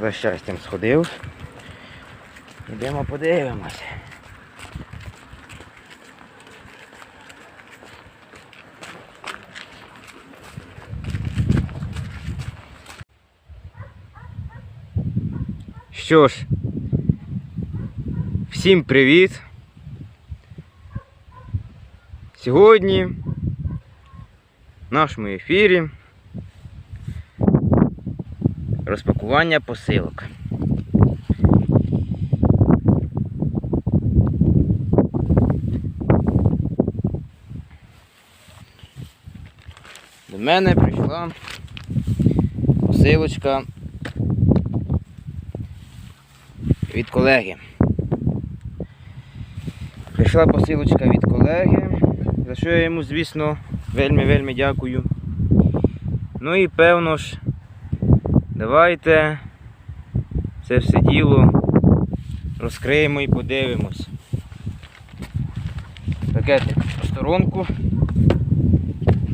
За щастям сходив. Йдемо подивимось. Що ж, всім привіт! Сьогодні в нашому ефірі розпакування посилок. До мене прийшла посилочка від колеги. Прийшла посилочка від колеги, за що я йому, звісно, вельми-вельми дякую. Ну і певно ж, давайте це все діло розкриємо і подивимось. Пакетик в сторонку.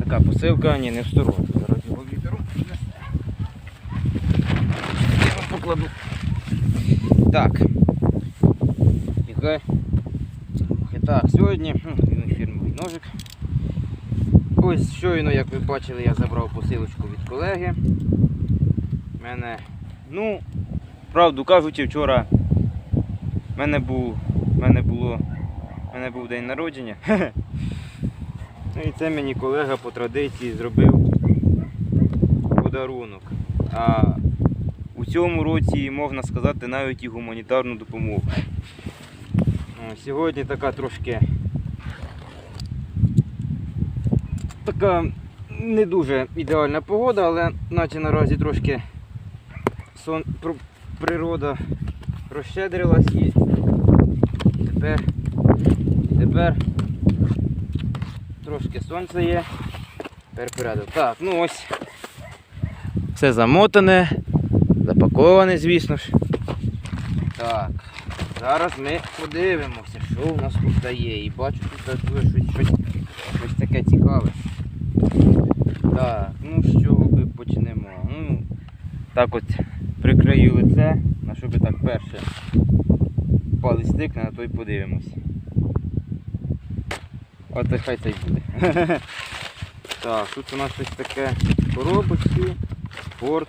Така посилка, ні, не в сторонку. Зараз його вітеру покладу. Так. Яка? Так, сьогодні хм, він фірмовий ножик. Ось щойно, як ви бачили, я забрав посилочку від колеги. Мене, ну, правду кажучи, вчора в мене був, мене було, мене був день народження. Ну і це мені колега по традиції зробив подарунок. А у цьому році, можна сказати, навіть і гуманітарну допомогу. Сьогодні така трошки така не дуже ідеальна погода, але наче наразі трошки сон, природа розщедрилась і тепер, тепер трошки сонце є. Тепер порядок. Так, ну ось все замотане, запаковане, звісно ж. Так, зараз ми подивимося, що у нас тут є. І бачу, тут дуже щось, щось, щось таке цікаве. Так, ну чого ми почнемо? Ну, так от прикрию лице, на що би так перше палець стикне, на то й подивимося. От хай це й буде. Так, тут у нас щось таке в коробочці. Форт.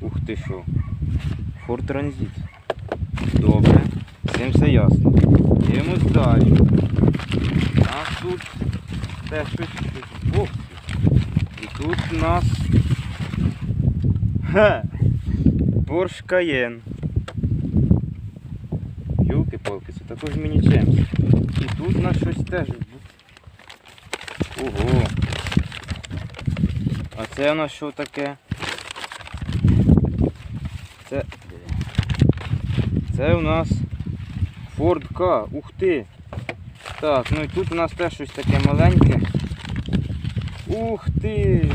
Ух ти що. Форт Транзит. Добре, цим все ясно. Дивимось далі. У нас тут теж щось щось в боксі. І тут у нас Ха! Porsche Cayenne. Юлки-палки, це також мені чемс. І тут у нас щось теж. Ого. А це у нас що таке? Це. Це у нас Ford K. Ух ти! Так, ну і тут у нас теж щось таке маленьке. Ух ти!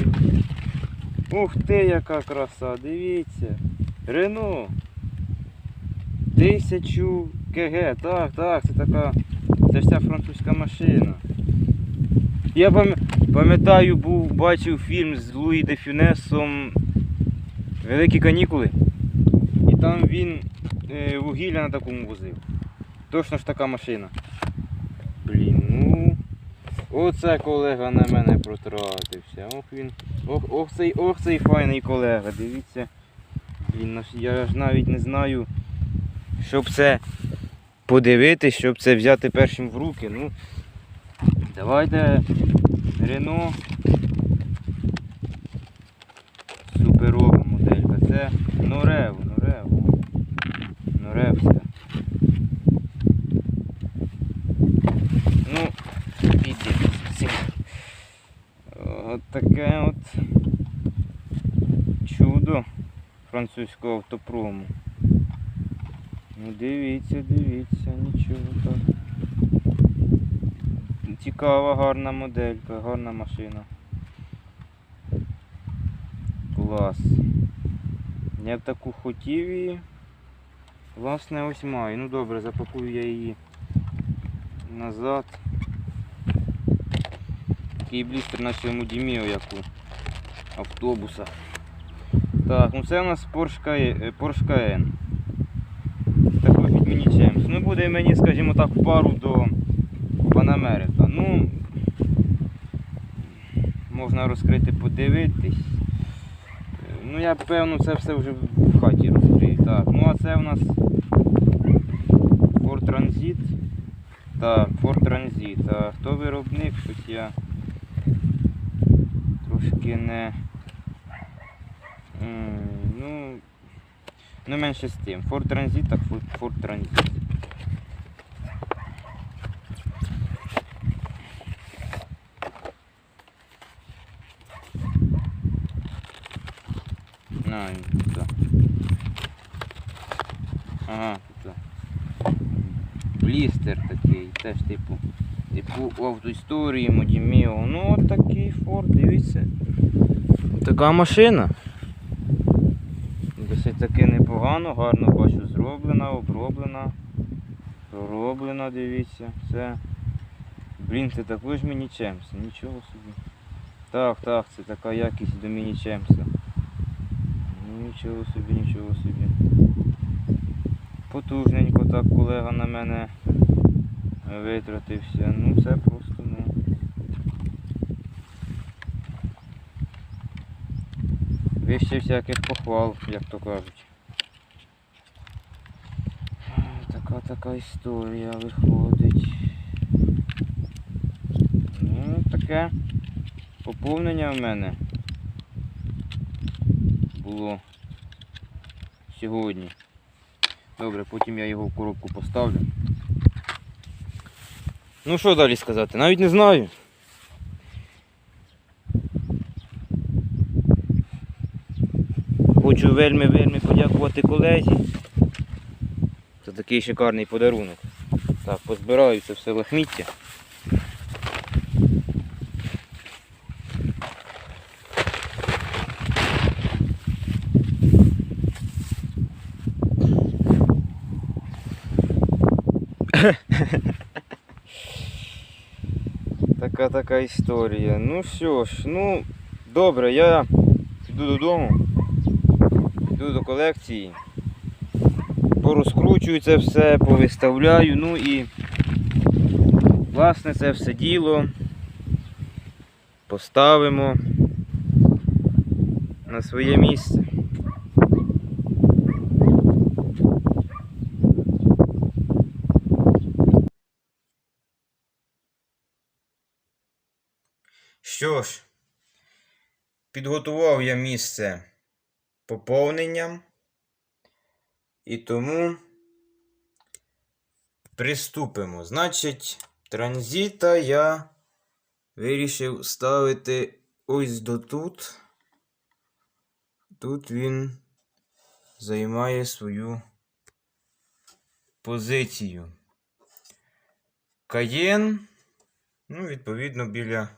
Ух ти, яка краса, дивіться. Рено. 1000 КГ, так, так, це така. Це вся французька машина. Я пам'ятаю, був, бачив фільм з Луї де Фюнесом Великі канікули. І там він е, вугілля на такому возив. Точно ж така машина. Блін, ну. Оце колега на мене протратився. Ох він. Ох, ох цей, ох цей файний колега, дивіться. Блін, я ж навіть не знаю, щоб це подивитись, щоб це взяти першим в руки. Ну, давайте Рено. Суперова моделька. Це Норев, Норев. Норевська. Ну, цим. От таке от чудо французького автопрому. Ну дивіться, дивіться, нічого так. Цікава, гарна моделька, гарна машина. Клас. Я б таку хотів і власне ось маю. Ну добре, запакую я її назад. Такий блістер на цьому діміо, як у автобуса. Так, ну це у нас Porsche. Porsche Такий чимсь. Ну буде мені, скажімо так, в пару до Панамерика. Ну можна розкрити, подивитись. Ну я певно це все вже в хаті розкрию. Так, ну а це у нас Ford Transit. Так, Ford Transit. А хто виробник? Щось я трошки не. Ну, ну менше з тим. Ford Transit, так Ford- тут. Ага, тут. Блістер такий, теж типу. Типу автоісторії, Модіміо. Ну от такий Ford, дивіться. Така машина. Досить таки непогано, гарно бачу зроблена, оброблена. Пророблена, дивіться, все. Блін, це також мені Чемса, нічого собі. Так, так, це така якість до міні Чемса. Ну, Нічого собі, нічого собі. Потужненько так колега на мене витратився. Ну це просто, ну. Вище всяких похвал, як то кажуть. Така така історія виходить. Ну, таке поповнення в мене було сьогодні. Добре, потім я його в коробку поставлю. Ну що далі сказати? Навіть не знаю. Хочу вельми-вельми подякувати колезі. Це такий шикарний подарунок. Так, позбираю це все лахміття. Така така історія. Ну що ж, ну добре, я йду додому, йду до колекції, порозкручую це все, повиставляю, ну і власне це все діло поставимо на своє місце. Що ж, підготував я місце поповненням. І тому приступимо. Значить, транзита я вирішив ставити ось до тут. Тут він займає свою позицію. Каєн, ну, відповідно, біля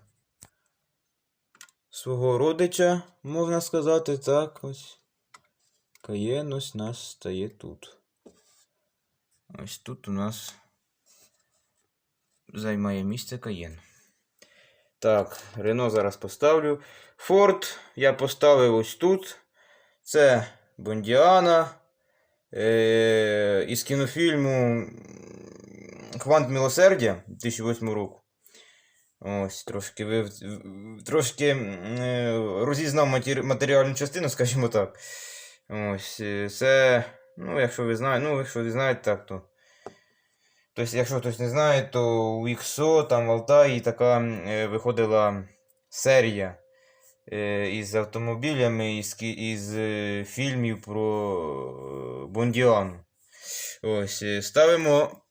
свого родича, можна сказати, так ось. Каєн ось нас стає тут. Ось тут у нас займає місце Каєн. Так, Рено зараз поставлю. Форд я поставив ось тут. Це Бондіана. Е- із кінофільму Хвант Милосердя 2008 року. Ось, трошки вив... трошки е, розізнав матері... матеріальну частину, скажімо так. Ось, е, це, ну, якщо ви знаєте, ну, якщо ви знаєте, так, то. Тобто, якщо хтось не знає, то у XO, там в Алтаї така е, виходила серія із автомобілями, із, із фільмів про Бондіану. Ось, ставимо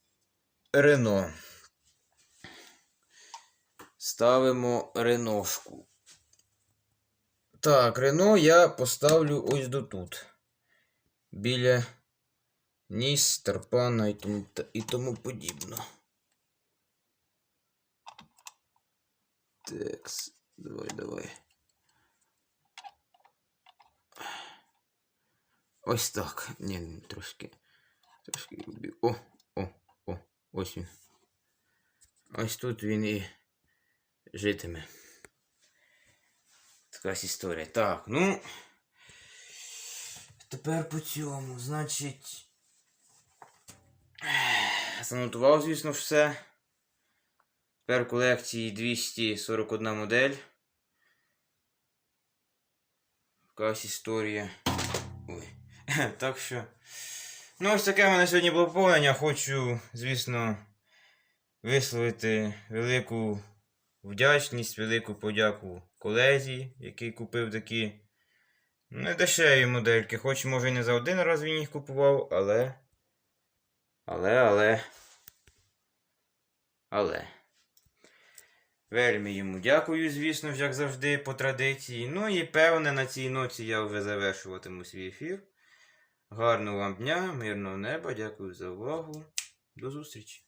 Рено. Ставимо Реношку. Так, Рено я поставлю ось до тут. Біля ніс, тарпана і тому, і тому подібно. Текс, давай, давай. Ось так. Ні, трошки. Трошки. О, о, о, ось він. Ось тут він і житиме. Така історія. Так, ну. тепер по цьому, значить. Занотував, звісно, все. Тепер колекції 241 модель. Якась історія. Ой. Так що. Ну, ось таке в мене сьогодні було поповнення. Хочу, звісно, висловити велику вдячність, велику подяку колезі, який купив такі не дешеві модельки. Хоч, може, і не за один раз він їх купував, але. Але, але. Але. Вельми йому дякую, звісно як завжди, по традиції. Ну і певне, на цій ноці я вже завершуватиму свій ефір. Гарного вам дня, мирного неба, дякую за увагу. До зустрічі!